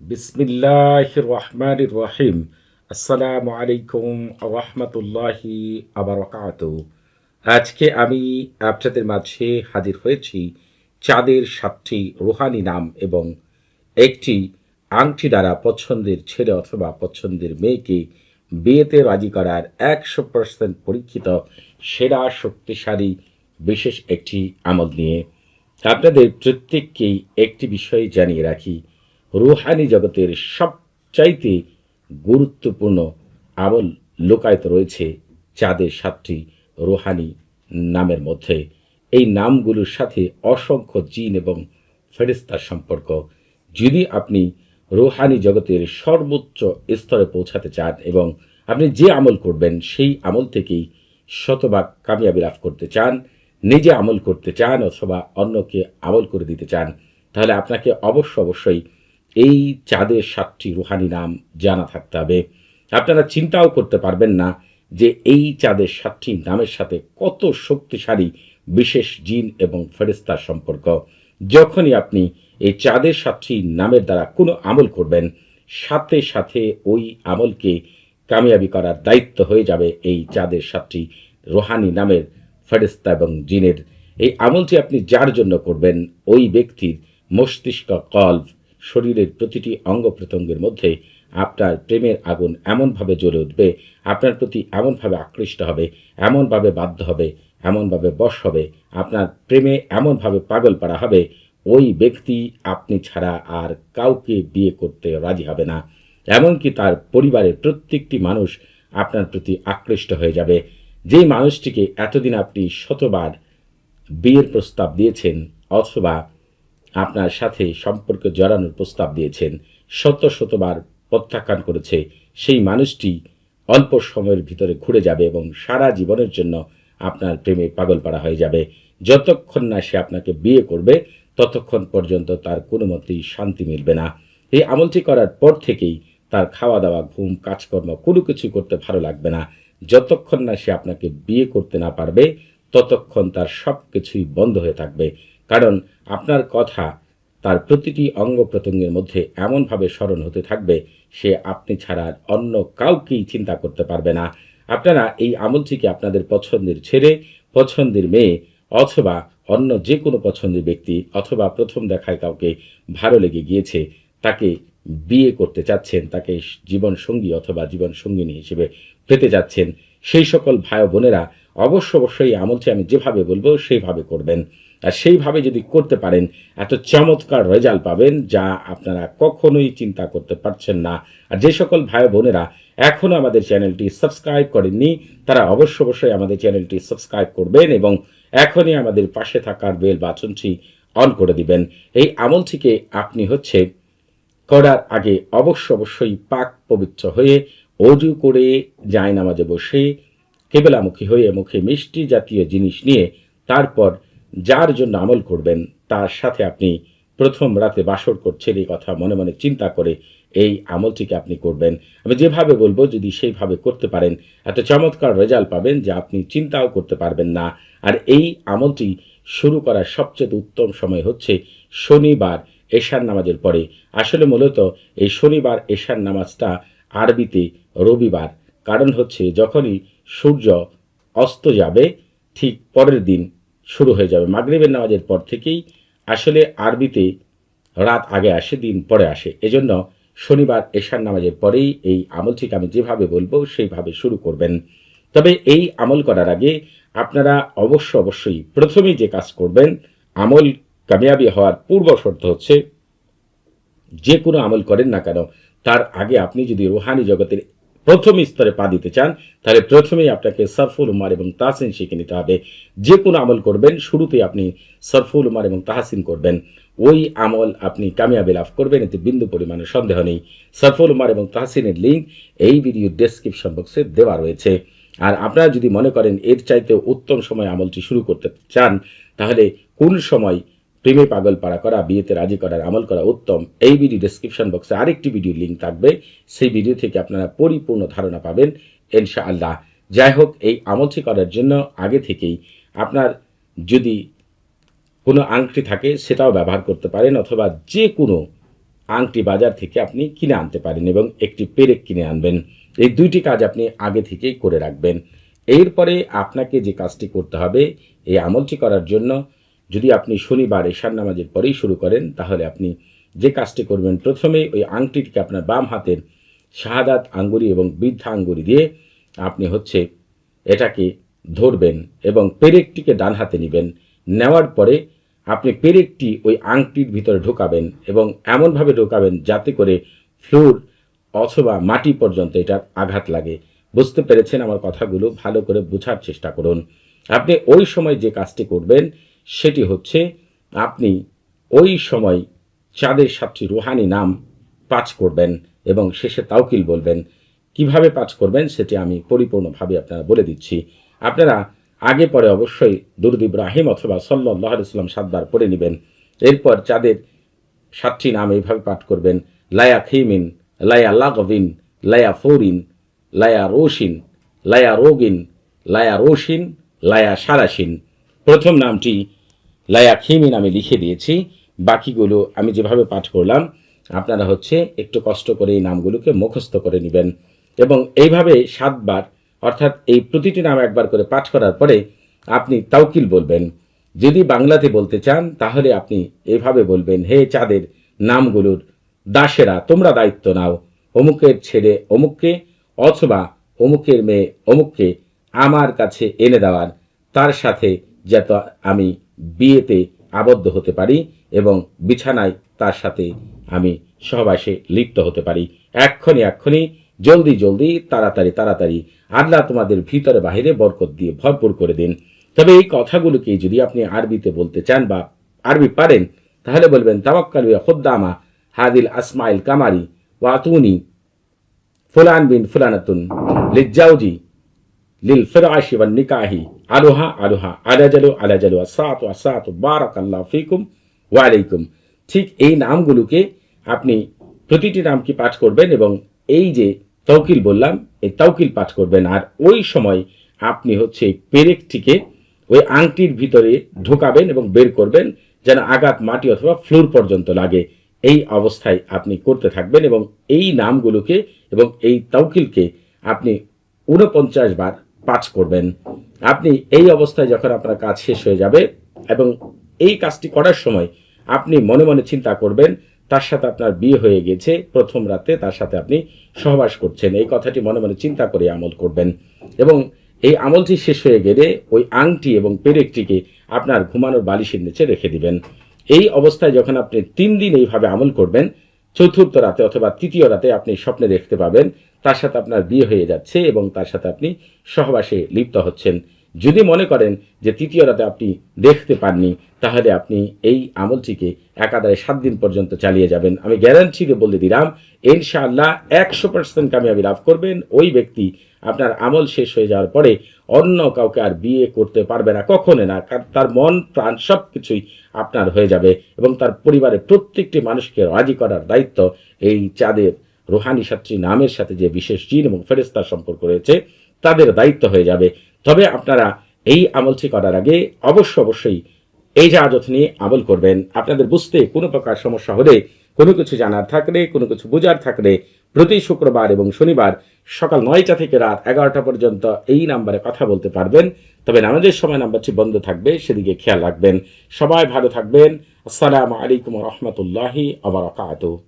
বিসমিল্লাহ রহমান রহিম আসসালামু আলাইকুম রহমতুল্লাহি আবরকাত আজকে আমি আপনাদের মাঝে হাজির হয়েছি চাঁদের সাতটি রুহানি নাম এবং একটি আংটি দ্বারা পছন্দের ছেলে অথবা পছন্দের মেয়েকে বিয়েতে রাজি করার একশো পার্সেন্ট পরীক্ষিত, সেরা, শক্তিশালী, বিশেষ একটি আমল নিয়ে আপনাদের প্রত্যেককেই একটি বিষয় জানিয়ে রাখি। রুহানি জগতের সবচাইতে গুরুত্বপূর্ণ আমল লোকায়ত রয়েছে চাঁদের সাতটি রুহানি নামের মধ্যে। এই নামগুলোর সাথে অসংখ্য জিন এবং ফেরিস্তার সম্পর্ক। যদি আপনি রুহানি জগতের সর্বোচ্চ স্তরে পৌঁছাতে চান এবং আপনি যে আমল করবেন, সেই আমল থেকেই শতভাগ কামিয়াবি লাভ করতে চান, নিজে আমল করতে চান অথবা অন্যকে আমল করে দিতে চান, তাহলে আপনাকে অবশ্য অবশ্যই এই চাঁদের সাতটি রুহানি নাম জানা থাকতে হবে। আপনারা চিন্তাও করতে পারবেন না যে এই চাঁদের সাতটি নামের সাথে কত শক্তিশালী বিশেষ জিন এবং ফেরেস্তার সম্পর্ক। যখনই আপনি এই চাঁদের সাতটি নামের দ্বারা কোনো আমল করবেন, সাথে সাথে ওই আমলকে কামিয়াবি করার দায়িত্ব হয়ে যাবে এই চাঁদের সাতটি রোহানি নামের ফেরেস্তা এবং জিনের। এই আমলটি আপনি যার জন্য করবেন, ওই ব্যক্তির মস্তিষ্ক কল্ভ শরীরের প্রতিটি অঙ্গ প্রত্যঙ্গের মধ্যে আপনার প্রেমের আগুন এমনভাবে জ্বলে উঠবে, আপনার প্রতি এমনভাবে আকৃষ্ট হবে, এমনভাবে বাধ্য হবে, এমনভাবে বশ হবে, আপনার প্রেমে এমনভাবে পাগল পাড়া হবে, ওই ব্যক্তি আপনি ছাড়া আর কাউকে বিয়ে করতে রাজি হবে না। এমনকি তার পরিবারের প্রত্যেকটি মানুষ আপনার প্রতি আকৃষ্ট হয়ে যাবে। যেই মানুষটিকে এতদিন আপনি শতবার বিয়ের প্রস্তাব দিয়েছেন অথবা আপনার সাথে সম্পর্ক জড়ানোর প্রস্তাব দিয়েছেন। শত শতবার প্রত্যাখ্যান করেছে। সেই মানুষটি অল্প সময়ের ভিতরে ঘুরে যাবে এবং সারা জীবনের জন্য আপনার প্রেমে পাগল পাড়া হয়ে যাবে। যতক্ষণ না সে আপনাকে বিয়ে করবে, ততক্ষণ পর্যন্ত তার কোনো মতেই শান্তি মিলবে না। এই আমলটি করার পর থেকেই তার খাওয়া দাওয়া ঘুম, কাজকর্ম কোনো কিছু করতে ভালো লাগবে না। যতক্ষণ না সে আপনাকে বিয়ে করতে না পারবে, ততক্ষণ তার সব কিছুই বন্ধ হয়ে থাকবে। কারণ আপনার কথা তার প্রতিটি অঙ্গ প্রত্যঙ্গের মধ্যে এমনভাবে স্মরণ হতে থাকবে, সে আপনি ছাড়া অন্য কাউকেই চিন্তা করতে পারবে না। আপনারা এই আমলটিকে আপনাদের পছন্দের ছেড়ে পছন্দের মেয়ে, অথবা অন্য যে কোনো পছন্দের ব্যক্তি অথবা প্রথম দেখায় কাউকে ভালো লেগে গিয়েছে, তাকে বিয়ে করতে চাচ্ছেন, তাকে জীবন সঙ্গী অথবা জীবন সঙ্গিনী হিসেবে পেতে যাচ্ছেন, সেই সকল ভাই বোনেরা অবশ্য অবশ্যই আমলটি আমি যেভাবে বলব, সেইভাবে করবেন। সেইভাবে যদি করতে পারেন, এত চমৎকার রেজাল্ট পাবেন যা আপনারা কখনোই চিন্তা করতে পারছেন না। আর যে সকল ভাই বোনেরা এখনও আমাদের চ্যানেলটি সাবস্ক্রাইব করেননি, তারা অবশ্য অবশ্যই আমাদের চ্যানেলটি সাবস্ক্রাইব করবেন এবং এখনই আমাদের পাশে থাকার বেল বাটনটি অন করে দিবেন। এই আমলটিকে আপনি হচ্ছে করার আগে অবশ্য অবশ্যই পাক পবিত্র হয়ে অজু করে যায় নামাজে বসে কেবলামুখী হয়ে মুখে মিষ্টি জাতীয় জিনিস নিয়ে তারপর যার জন্য আমল করবেন, তার সাথে আপনি প্রথম রাতে বাসর করছেন এই কথা মনে মনে চিন্তা করে এই আমলটিকে আপনি করবেন। আমি যেভাবে বলব, যদি সেইভাবে করতে পারেন এত চমৎকার রেজাল্ট পাবেন যে আপনি চিন্তাও করতে পারবেন না। আর এই আমলটি শুরু করার সবচেয়ে উত্তম সময় হচ্ছে শনিবার এশার নামাজের পরে। আসলে মূলত এই শনিবার এশার নামাজটা আরবিতে রবিবার। কারণ হচ্ছে যখনই সূর্য অস্ত যাবে, ঠিক পরের দিন শুরু হয়ে যাবে। মাগরিবের নামাজের পর থেকেই আসলে আরবিতে রাত আগে আসে, দিন পরে আসে। এজন্য শনিবার এশার নামাজের পরেই এই আমলটিকে আমি যেভাবে বলব সেইভাবে শুরু করবেন। তবে এই আমল করার আগে আপনারা অবশ্য অবশ্যই প্রথমেই যে কাজ করবেন, আমল কামিয়াবি হওয়ার পূর্ব শর্ত হচ্ছে যে কোনো আমল করেন না কেন, তার আগে আপনি যদি রুহানি জগতের প্রথম স্তরে পা দিতে চান, তাহলে প্রথমেই আপনাকে সরফুল উমার এবং তাহসিন শিখে নিতে হবে। যে কোনো আমল করবেন শুরুতে আপনি সরফুল উমার এবং তাহসিন করবেন। ওই আমল আপনি কামিয়াবি লাভ করবেন, এতে বিন্দু পরিমাণে সন্দেহ নেই। সরফুল উমার এবং তাহসিনের লিঙ্ক এই ভিডিও ডেসক্রিপশন বক্সে দেওয়া রয়েছে। আর আপনারা যদি মনে করেন এর চাইতে উত্তম সময় আমলটি শুরু করতে চান, তাহলে কোন সময় প্রেমে পাগল পাড়া করা, বিয়েতে রাজি করার, আমল করা উত্তম। এই ভিডিও ডেসক্রিপশন বক্সে আরেকটি ভিডিও লিঙ্ক থাকবে। সেই ভিডিও থেকে আপনারা পরিপূর্ণ ধারণা পাবেন ইনশা আল্লাহ যাই হোক, এই আমলটি করার জন্য আগে থেকেই আপনার যদি কোনো আংটি থাকে, সেটাও ব্যবহার করতে পারেন অথবা যে কোনো আংটি বাজার থেকে আপনি কিনে আনতে পারেন এবং একটি পেরেক কিনে আনবেন। এই দুইটি কাজ আপনি আগে থেকেই করে রাখবেন। এরপরে আপনাকে যে কাজটি করতে হবে, এই আমলটি করার জন্য যদি আপনি শনিবার এশার নামাজের পরেই শুরু করেন, তাহলে আপনি যে কাজটি করবেন, প্রথমেই ওই আংটিটিকে আপনার বাম হাতের শাহাদাত আঙ্গুরি এবং বৃদ্ধা আঙ্গুরি দিয়ে আপনি হচ্ছে এটাকে ধরবেন এবং পেরেকটিকে ডান হাতে নেবেন। নেওয়ার পরে আপনি পেরেকটি ওই আংটির ভিতরে ঢোকাবেন এবং এমনভাবে ঢোকাবেন যাতে করে ফ্লোর অথবা মাটি পর্যন্ত এটার আঘাত লাগে। বুঝতে পেরেছেন আমার কথাগুলো? ভালো করে বোঝার চেষ্টা করুন। আপনি ওই সময় যে কাজটি করবেন সেটি হচ্ছে আপনি ওই সময় চাঁদের সাতটি রুহানি নাম পাঠ করবেন এবং শেষে তাওকিল বলবেন। কীভাবে পাঠ করবেন সেটি আমি পরিপূর্ণভাবে আপনারা বলে দিচ্ছি। আপনারা আগে পরে অবশ্যই দুরুদ ইব্রাহিম অথবা সাল্লাহ ইসলাম সাতবার পড়ে নেবেন। এরপর চাঁদের সাতটি নাম এইভাবে পাঠ করবেন। লায়া খিমিন, লায়া লাগভিন লায়া ফোরিন, লায়া রোশিন, লায়া রোগিন, লায়া রোশিন, লায়া সারাসিন প্রথম নামটি লায়া খিমিন আমি লিখে দিয়েছি। বাকিগুলো আমি যেভাবে পাঠ করলাম, আপনারা হচ্ছে একটু কষ্ট করে এই নামগুলোকে মুখস্থ করে নেবেন। এবং এইভাবে সাতবার, অর্থাৎ এই প্রতিটি নাম একবার করে পাঠ করার পরে আপনি তাওকিল বলবেন। যদি বাংলাতে বলতে চান, তাহলে আপনি এভাবে বলবেন, হে চাঁদের নামগুলোর দাসেরা, তোমরা দায়িত্ব নাও। অমুকের ছেলে অমুককে, অথবা অমুকের মেয়ে অমুককে আমার কাছে এনে দেওয়ার। তার সাথে যাতে আমি বিয়েতে আবদ্ধ হতে পারি এবং বিছানায় তার সাথে আমি সহবাসে লিপ্ত হতে পারি। এক্ষণি এক্ষণি জলদি জলদি, তাড়াতাড়ি তাড়াতাড়ি আল্লাহ তোমাদের ভিতরে বাহিরে বরকত দিয়ে ভরপুর করে দিন। তবে এই কথাগুলোকে যদি আপনি আরবিতে বলতে চান বা আরবি পারেন, তাহলে বলবেন, তাওয়াক্কাল খুদ্দামা হাদিল আসমাইল কামারি ওয়াতুনি ফুলান বিন ফুলানাতুন লিজ্জাউজি লিল ফিরাশি ওয়ান নিকাহি আলোহা আলোহা আলাজালু আলাজালু আসাতু আসাতু বারাকাল্লাহু ফিকুম ওয়া আলাইকুম ঠিক এই নামগুলোকে আপনি প্রতিটি নামকে পাঠ করবেন এবং এই যে তৌকিল বললাম, এই তৌকিল পাঠ করবেন। আর ওই সময় আপনি হচ্ছে এই পেরেকটিকে ওই আংটির ভিতরে ঢোকাবেন এবং বের করবেন, যেন আঘাত মাটি অথবা ফ্লোর পর্যন্ত লাগে। এই অবস্থায় আপনি করতে থাকবেন এবং এই নামগুলোকে এবং এই তৌকিলকে আপনি ঊনপঞ্চাশ বার পাঠ করবেন। আপনি এই অবস্থায় যখন আপনার কাজ শেষ হয়ে যাবে এবং এই কাজটি করার সময় আপনি মনে মনে চিন্তা করবেন, তার সাথে আপনার বিয়ে হয়ে গেছে, প্রথম রাতে তার সাথে আপনি সহবাস করছেন। এই কথাটি মনে মনে চিন্তা করে আমল করবেন এবং এই আমলটি শেষ হয়ে গেলে ওই আংটি এবং পেরেকটিকে আপনার ঘুমানোর বালিশের নিচে রেখে দিবেন। এই অবস্থায় যখন আপনি তিন দিন এইভাবে আমল করবেন, চতুর্থ রাতে অথবা তৃতীয় রাতে আপনি স্বপ্নে দেখতে পাবেন তার সাথে আপনার বিয়ে হয়ে যাচ্ছে এবং তার সাথে আপনি সহবাসে লিপ্ত হচ্ছেন। যদি মনে করেন যে তৃতীয় রাতে আপনি দেখতে পাননি, তাহলে আপনি এই আমলটিকে একাধারে সাত দিন পর্যন্ত চালিয়ে যাবেন। আমি গ্যারান্টি দিয়ে বলে দিলাম, ইনশাআল্লাহ একশো পার্সেন্ট কামিয়াবি লাভ করবেন। ওই ব্যক্তি আপনার আমল শেষ হয়ে যাওয়ার পরে অন্য কাউকে আর বিয়ে করতে পারবে না কখনো না। তার মন, প্রাণ সব কিছুই আপনার হয়ে যাবে এবং তার পরিবারের প্রত্যেকটি মানুষকে রাজি করার দায়িত্ব এই চাঁদের রোহানি সাত্রী নামের সাথে যে বিশেষ জিন এবং ফেরেস্তার সম্পর্ক রয়েছে, তাদের দায়িত্ব হয়ে যাবে। তবে আপনারা এই আমলটি করার আগে অবশ্য অবশ্যই এই জাহাজত নিয়ে আমল করবেন, আপনাদের বুঝতে কোনো প্রকার সমস্যা হলে, কোনো কিছু জানার থাকলে, কোনো কিছু বোঝার থাকলে প্রতি শুক্রবার এবং শনিবার সকাল নয়টা থেকে রাত এগারোটা পর্যন্ত এই নাম্বারে কথা বলতে পারবেন। তবে নামাজের সময় নাম্বারটি বন্ধ থাকবে, সেদিকে খেয়াল রাখবেন। সবাই ভালো থাকবেন। আসসালামু আলাইকুম রহমতুল্লাহি আবরাকাতুহ